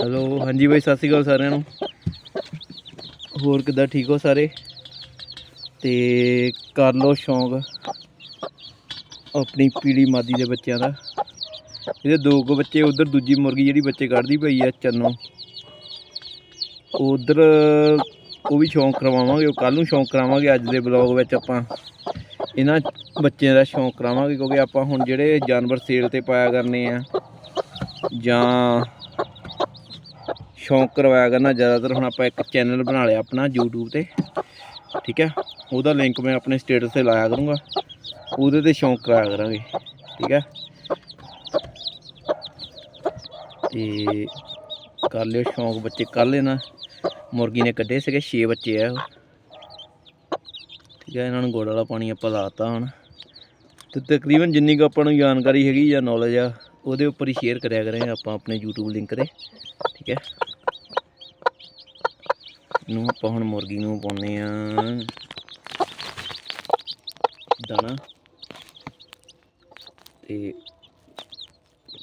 Hello ਹਾਂਜੀ ਬਾਈ, ਸਤਿ ਸ਼੍ਰੀ ਅਕਾਲ ਸਾਰਿਆਂ ਨੂੰ। ਹੋਰ ਕਿੱਦਾਂ, ਠੀਕ ਹੋ ਸਾਰੇ? ਤੇ ਕਰ ਲਓ ਸ਼ੌਂਕ ਆਪਣੀ ਪੀੜੀ ਮਾਦੀ ਦੇ ਬੱਚਿਆਂ ਦਾ। ਇਹਦੇ ਦੋ ਕੁ ਬੱਚੇ, ਉਧਰ ਦੂਜੀ ਮੁਰਗੀ ਜਿਹੜੀ ਬੱਚੇ ਕੱਢਦੀ ਪਈ ਆ, ਚੰਨੋ। ਉਧਰ ਉਹ ਵੀ ਸ਼ੌਂਕ ਕਰਵਾਵਾਂਗੇ ਉਹ ਕੱਲ ਨੂੰ ਸ਼ੌਂਕ ਕਰਾਵਾਂਗੇ, ਅੱਜ ਦੇ ਬਲੌਗ ਵਿੱਚ ਆਪਾਂ। ਇਹਨਾਂ ਬੱਚਿਆਂ ਦਾ ਸ਼ੌਂਕ ਕਰਾਵਾਂਗੇ, ਕਿਉਂਕਿ ਆਪਾਂ ਹੁਣ ਜਿਹੜੇ ਜਾਨਵਰ ਸੇਲ ਤੇ ਪਾਇਆ ਕਰਨੇ ਆ, ਜਾਂ ਸ਼ੌਂਕ ਕਰਵਾਇਆ ਕਰਨਾ ਜ਼ਿਆਦਾਤਰ। ਹੁਣ ਆਪਾਂ ਇੱਕ ਚੈਨਲ ਬਣਾ ਲਿਆ ਆਪਣਾ YouTube ਤੇ। ਠੀਕ ਹੈ? ਉਹਦਾ ਲਿੰਕ ਮੈਂ ਆਪਣੇ ਸਟੇਟਸ ਤੇ ਲਾਇਆ ਕਰੂੰਗਾ। ਉਹਦੇ ਤੇ ਸ਼ੌਂਕ ਕਰਾਇਆ ਕਰਾਂਗੇ। ਠੀਕ ਹੈ? ਤੇ ਕਰ ਲਿਓ ਸ਼ੌਂਕ ਬੱਚੇ ਕੱਲ੍ਹ ਇਹਨਾਂ ਮੁਰਗੀ ਨੇ ਕੱਢੇ ਸੀਗੇ 6 ਬੱਚੇ ਆ ਉਹ। ਠੀਕ ਹੈ? ਇਹਨਾਂ ਨੂੰ ਗੁੜ ਵਾਲਾ ਪਾਣੀ ਆਪਾਂ ਲਾਤਾ ਹੁਣ। ਤੇ ਤਕਰੀਬਨ ਜਿੰਨੀ ਕੁ ਆਪਾਂ ਨੂੰ ਜਾਣਕਾਰੀ ਹੈਗੀ ਜਾਂ ਨੌਲੇਜ ਆ, ਉਹਦੇ ਉੱਪਰ ਹੀ ਸ਼ੇਅਰ ਕਰਿਆ ਕਰਾਂਗੇ ਆਪਾਂ ਆਪਣੇ YouTube ਲਿੰਕ ਤੇ। ਠੀਕ ਹੈ? ਨੂੰ ਆਪਾਂ ਹੁਣ ਮੁਰਗੀ ਨੂੰ ਪਾਉਨੇ ਆ ਦਾਣਾ। ਤੇ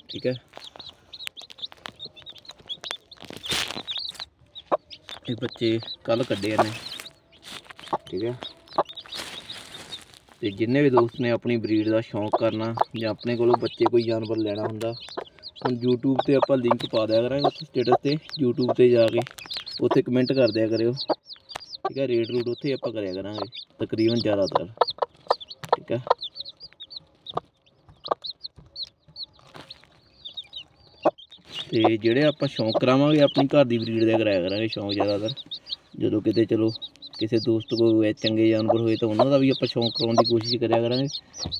ਠੀਕ ਹੈ। ਇਹ ਬੱਚੇ ਕੱਲ ਕੱਢੇ ਨੇ ਠੀਕ ਹੈ। ਤੇ ਜਿੰਨੇ ਵੀ ਦੋਸਤ ਨੇ ਆਪਣੀ ਬਰੀਡ ਦਾ ਸ਼ੌਂਕ ਕਰਨਾ ਜਾਂ ਆਪਣੇ ਕੋਲੋਂ ਬੱਚੇ ਕੋਈ ਜਾਨਵਰ ਲੈਣਾ ਹੁੰਦਾ, ਹੁਣ YouTube ਤੇ ਆਪਾਂ ਲਿੰਕ ਪਾ ਦਿਆ ਕਰਾਂਗੇ ਸਟੇਟਸ ਤੇ। YouTube ਤੇ ਜਾ ਕੇ। ਉੱਥੇ ਕਮੈਂਟ ਕਰ ਦਿਆ ਕਰਿਓ। ਠੀਕ ਹੈ ਰੇਟ ਰੂਟ ਉੱਥੇ ਆਪਾਂ ਕਰਿਆ ਕਰਾਂਗੇ, ਤਕਰੀਬਨ ਜ਼ਿਆਦਾਤਰ। ਠੀਕ ਹੈ ਤੇ ਜਿਹੜੇ ਆਪਾਂ ਸ਼ੌਂਕ ਕਰਾਵਾਂਗੇ, ਆਪਣੀ ਘਰ ਦੀ ਬਰੀਡ ਦਾ ਕਰਾਇਆ ਕਰਾਂਗੇ ਸ਼ੌਂਕ ਜ਼ਿਆਦਾਤਰ। ਜਦੋਂ ਕਿਤੇ ਚਲੋ, ਕਿਸੇ ਦੋਸਤ ਕੋਲ ਇਹ ਚੰਗੇ ਜਾਨਵਰ ਹੋਏ, ਤਾਂ ਉਹਨਾਂ ਦਾ ਵੀ ਆਪਾਂ ਸ਼ੌਂਕ ਕਰਾਉਣ ਦੀ ਕੋਸ਼ਿਸ਼ ਕਰਿਆ ਕਰਾਂਗੇ।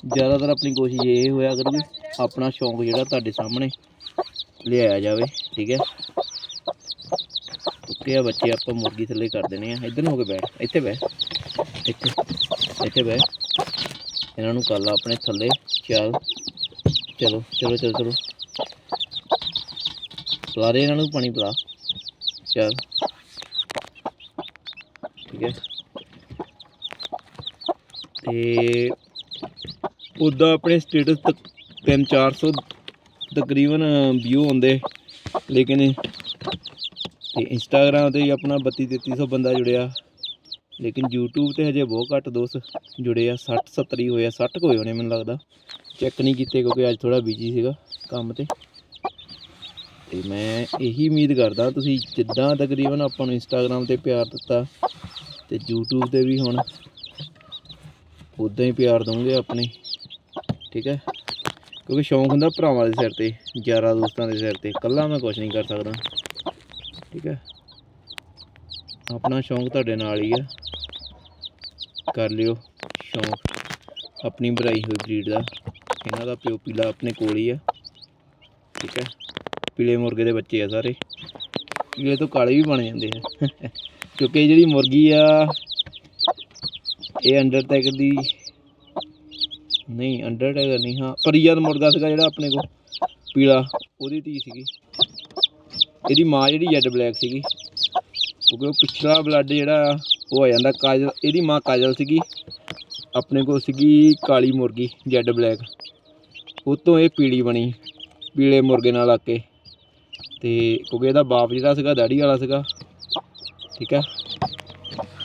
ਜ਼ਿਆਦਾਤਰ ਆਪਣੀ ਕੋਸ਼ਿਸ਼ ਇਹ ਹੋਇਆ ਕਰੂਗੀ ਆਪਣਾ ਸ਼ੌਂਕ ਜਿਹੜਾ ਤੁਹਾਡੇ ਸਾਹਮਣੇ ਲਿਆਇਆ ਜਾਵੇ। ਠੀਕ ਹੈ ਓਕੇ ਆ ਬੱਚੇ, ਆਪਾਂ ਮੁਰਗੀ ਥੱਲੇ ਕਰ ਦੇਣੇ ਆ। ਇੱਧਰ ਨੂੰ ਹੋ ਕੇ ਬੈਠ, ਇੱਥੇ ਬੈਠ ਇੱਥੇ ਇੱਥੇ ਬੈਠ ਇਹਨਾਂ ਨੂੰ ਕਰ ਲਾ ਆਪਣੇ ਥੱਲੇ, ਚੱਲ। ਚਲੋ ਚਲੋ ਚਲੋ ਚਲੋ। ਪਿਲਾ ਦੇ ਇਹਨਾਂ ਨੂੰ ਪਾਣੀ ਪਿਲਾ। ਚੱਲ। ਠੀਕ ਹੈ। ਤੇ ਉੱਦਾਂ ਆਪਣੇ ਸਟੇਟਸ ਤੱਕ 3-400 ਤਕਰੀਬਨ ਵਿਊ ਹੁੰਦੇ। ਲੇਕਿਨ ਤੇ ਇੰਸਟਾਗ੍ਰਾਮ ਤੇ ਵੀ ਆਪਣਾ 32-3300 ਬੰਦਾ ਜੁੜਿਆ। ਲੇਕਿਨ YouTube ਤੇ ਹਜੇ ਬਹੁਤ ਘੱਟ ਦੋਸਤ ਜੁੜੇ ਆ। 60 70 ਹੋਏ ਆ। 60 ਕੁ ਹੋਏ ਹੋਣੇ ਮੈਨੂੰ ਲੱਗਦਾ। ਚੈੱਕ ਨਹੀਂ ਕੀਤੇ ਕਿਉਂਕਿ ਅੱਜ ਥੋੜਾ ਬਿਜ਼ੀ ਸੀਗਾ ਕੰਮ ਤੇ। ਤੇ ਮੈਂ ਇਹੀ ਉਮੀਦ ਕਰਦਾ, ਤੁਸੀਂ ਜਿੱਦਾਂ ਤਕਰੀਬਨ ਆਪਾਂ ਨੂੰ ਇੰਸਟਾਗ੍ਰਾਮ ਤੇ ਪਿਆਰ ਦਿੱਤਾ ਤੇ YouTube ਤੇ ਵੀ ਹੁਣ ਉਦਾਂ ਹੀ ਪਿਆਰ ਦੋਗੇ ਆਪਣੇ। ਠੀਕ ਹੈ? ਕਿਉਂਕਿ ਸ਼ੌਂਕ ਹੁੰਦਾ ਭਰਾਵਾਂ ਦੇ ਸਿਰ ਤੇ, ਯਾਰਾਂ ਦੋਸਤਾਂ ਦੇ ਸਿਰ ਤੇ। ਇਕੱਲਾ ਮੈਂ ਕੁਝ ਨਹੀਂ ਕਰ ਸਕਦਾ। ਠੀਕ ਹੈ। ਆਪਣਾ ਸ਼ੌਂਕ ਤੁਹਾਡੇ ਨਾਲ ਹੀ ਆ ਕਰ ਲਿਓ ਸ਼ੌਂਕ। ਆਪਣੀ ਬਣਾਈ ਹੋਈ ਬਰੀਡ ਦਾ। ਇਹਨਾਂ ਦਾ ਪਿਓ ਪੀਲਾ ਆਪਣੇ ਕੋਲ ਹੀ ਆ ਠੀਕ ਹੈ। ਪੀਲੇ ਮੁਰਗੇ ਦੇ ਬੱਚੇ ਆ ਸਾਰੇ। ਪੀਲੇ ਤੋਂ ਕਾਲੇ ਵੀ ਬਣ ਜਾਂਦੇ ਆ। ਕਿਉਂਕਿ ਇਹ ਜਿਹੜੀ ਮੁਰਗੀ ਆ, ਇਹ ਅੰਡਰ ਟੈਗ ਦੀ ਨਹੀਂ ਅੰਡਰ ਟੈਗ ਨਹੀਂ, ਹਾਂ ਪਰੀਆ ਦਾ ਮੁਰਗਾ ਸੀਗਾ ਜਿਹੜਾ ਆਪਣੇ ਕੋਲ, ਪੀਲਾ। ਉਹਦੀ ਧੀ ਸੀਗੀ। ਇਹਦੀ ਮਾਂ ਜਿਹੜੀ ਜੈਡ ਬਲੈਕ ਸੀਗੀ, ਕਿਉਂਕਿ ਉਹ ਪਿਛਲਾ ਬਲੱਡ ਜਿਹੜਾ ਉਹ ਆ ਜਾਂਦਾ ਕਾਜਲ, ਇਹਦੀ ਮਾਂ ਕਾਜਲ ਸੀਗੀ, ਆਪਣੇ ਕੋਲ ਸੀਗੀ ਕਾਲੀ ਮੁਰਗੀ, ਜੈਡ ਬਲੈਕ। ਉਹ ਤੋਂ ਇਹ ਪੀਲੀ ਬਣੀ, ਪੀਲੇ ਮੁਰਗੇ ਨਾਲ ਆ ਕੇ। ਤੇ ਕਿਉਂਕਿ ਇਹਦਾ ਬਾਪ ਜਿਹੜਾ ਸੀਗਾ ਦਾੜੀ ਵਾਲਾ ਸੀਗਾ, ਠੀਕ ਹੈ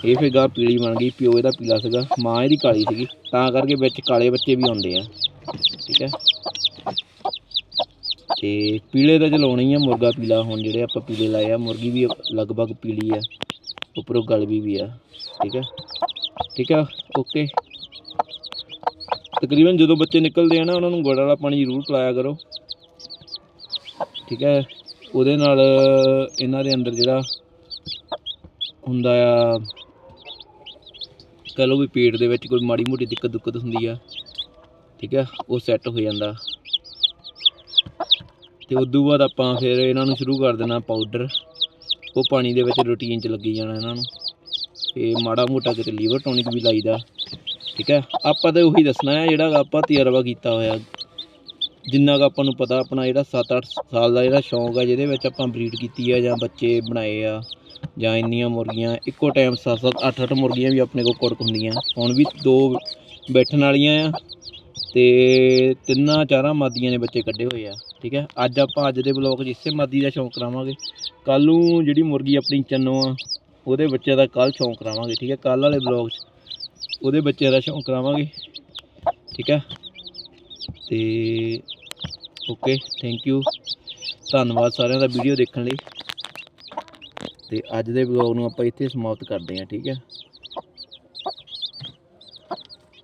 ਇਹ ਫਿਰ ਗਾਂ ਪੀਲੀ ਬਣ ਗਈ, ਪਿਓ ਇਹਦਾ ਪੀਲਾ ਸੀਗਾ, ਮਾਂ ਇਹਦੀ ਕਾਲੀ ਸੀਗੀ। ਤਾਂ ਕਰਕੇ ਵਿੱਚ ਕਾਲੇ ਬੱਚੇ ਵੀ ਆਉਂਦੇ ਆ, ਠੀਕ ਹੈ ਤੇ ਪੀਲੇ ਤਾਂ ਚਲਾਉਣੇ ਹੀ ਆ, ਮੁਰਗਾ ਪੀਲਾ ਹੁਣ ਜਿਹੜੇ ਆਪਾਂ ਪੀਲੇ ਲਾਏ ਆ, ਮੁਰਗੀ ਵੀ ਲਗਭਗ ਪੀਲੀ ਆ, ਉੱਪਰੋਂ ਗਲ ਵੀ ਆ, ਠੀਕ ਹੈ ਠੀਕ ਆ? ਓਕੇ। ਤਕਰੀਬਨ ਜਦੋਂ ਬੱਚੇ ਨਿਕਲਦੇ ਆ ਨਾ, ਉਹਨਾਂ ਨੂੰ ਗੁੜ ਵਾਲਾ ਪਾਣੀ ਜ਼ਰੂਰ ਪਿਲਾਇਆ ਕਰੋ। ਠੀਕ ਹੈ ਉਹਦੇ ਨਾਲ ਇਹਨਾਂ ਦੇ ਅੰਦਰ ਜਿਹੜਾ ਹੁੰਦਾ ਆ, ਕਹ ਲਓ ਵੀ ਪੇਟ ਦੇ ਵਿੱਚ ਕੋਈ ਮਾੜੀ ਮੋਟੀ ਦਿੱਕਤ ਦੁੱਕਤ ਹੁੰਦੀ ਆ, ਠੀਕ ਹੈ ਉਹ ਸੈੱਟ ਹੋ ਜਾਂਦਾ। ਤੇ ਉਦੋਂ ਬਾਅਦ ਆਪਾਂ ਫਿਰ ਇਹਨਾਂ ਨੂੰ ਸ਼ੁਰੂ ਕਰ ਦੇਣਾ ਪਾਊਡਰ ਉਹ ਪਾਣੀ ਦੇ ਵਿੱਚ ਰੂਟੀਨ 'ਚ ਲੱਗੀ ਜਾਣਾ ਇਹਨਾਂ ਨੂੰ। ਤੇ ਮਾੜਾ ਮੋਟਾ ਕਿਤੇ ਲੀਵਰ ਟੋਨਿਕ ਵੀ ਲਾਈਦਾ। ਠੀਕ ਹੈ? ਆਪਾਂ ਤਾਂ ਉਹੀ ਦੱਸਣਾ ਹੈ ਜਿਹੜਾ ਆਪਾਂ ਤਜਰਬਾ ਕੀਤਾ ਹੋਇਆ। ਜਿੰਨਾ ਕੁ ਆਪਾਂ ਨੂੰ ਪਤਾ ਆਪਣਾ ਜਿਹੜਾ 7-8 ਸਾਲ ਦਾ ਜਿਹੜਾ ਸ਼ੌਂਕ ਆ, ਜਿਹਦੇ ਵਿੱਚ ਆਪਾਂ ਬਰੀਡ ਕੀਤੀ ਆ ਜਾਂ ਬੱਚੇ ਬਣਾਏ ਆ ਜਾਂ ਇੰਨੀਆਂ ਮੁਰਗੀਆਂ, ਇੱਕੋ ਟਾਈਮ 7-7 8-8 ਮੁਰਗੀਆਂ ਵੀ ਆਪਣੇ ਕੋਲ ਕੁੜਕ ਹੁੰਦੀਆਂ। ਹੁਣ ਵੀ ਦੋ ਬੈਠਣ ਵਾਲੀਆਂ ਆ ਤੇ ਤਿੰਨਾਂ ਚਾਰਾਂ ਮਾਦੀਆਂ ਨੇ ਬੱਚੇ ਕੱਢੇ ਹੋਏ ਆ। ਠੀਕ ਹੈ? ਅੱਜ ਆਪਾਂ ਅੱਜ ਦੇ ਬਲੌਗ 'ਚ ਇਸੇ ਮਾਦੀ ਦਾ ਸ਼ੌਂਕ ਕਰਾਵਾਂਗੇ। ਕੱਲ ਨੂੰ ਜਿਹੜੀ ਮੁਰਗੀ ਆਪਣੀ ਚੰਨੋ ਆ, ਉਹਦੇ ਬੱਚੇ ਦਾ ਕੱਲ ਸ਼ੌਂਕ ਕਰਾਵਾਂਗੇ, ਠੀਕ ਹੈ? ਕੱਲ ਵਾਲੇ ਬਲੌਗ 'ਚ ਉਹਦੇ ਬੱਚੇ ਦਾ ਸ਼ੌਂਕ ਕਰਾਵਾਂਗੇ, ਠੀਕ ਹੈ? ਤੇ ਓਕੇ ਥੈਂਕ ਯੂ ਧੰਨਵਾਦ ਸਾਰਿਆਂ ਦਾ ਵੀਡੀਓ ਦੇਖਣ ਲਈ। ਤੇ ਅੱਜ ਦੇ ਬਲੌਗ ਨੂੰ ਆਪਾਂ ਇੱਥੇ ਸਮਾਪਤ ਕਰਦੇ ਹਾਂ, ਠੀਕ ਹੈ?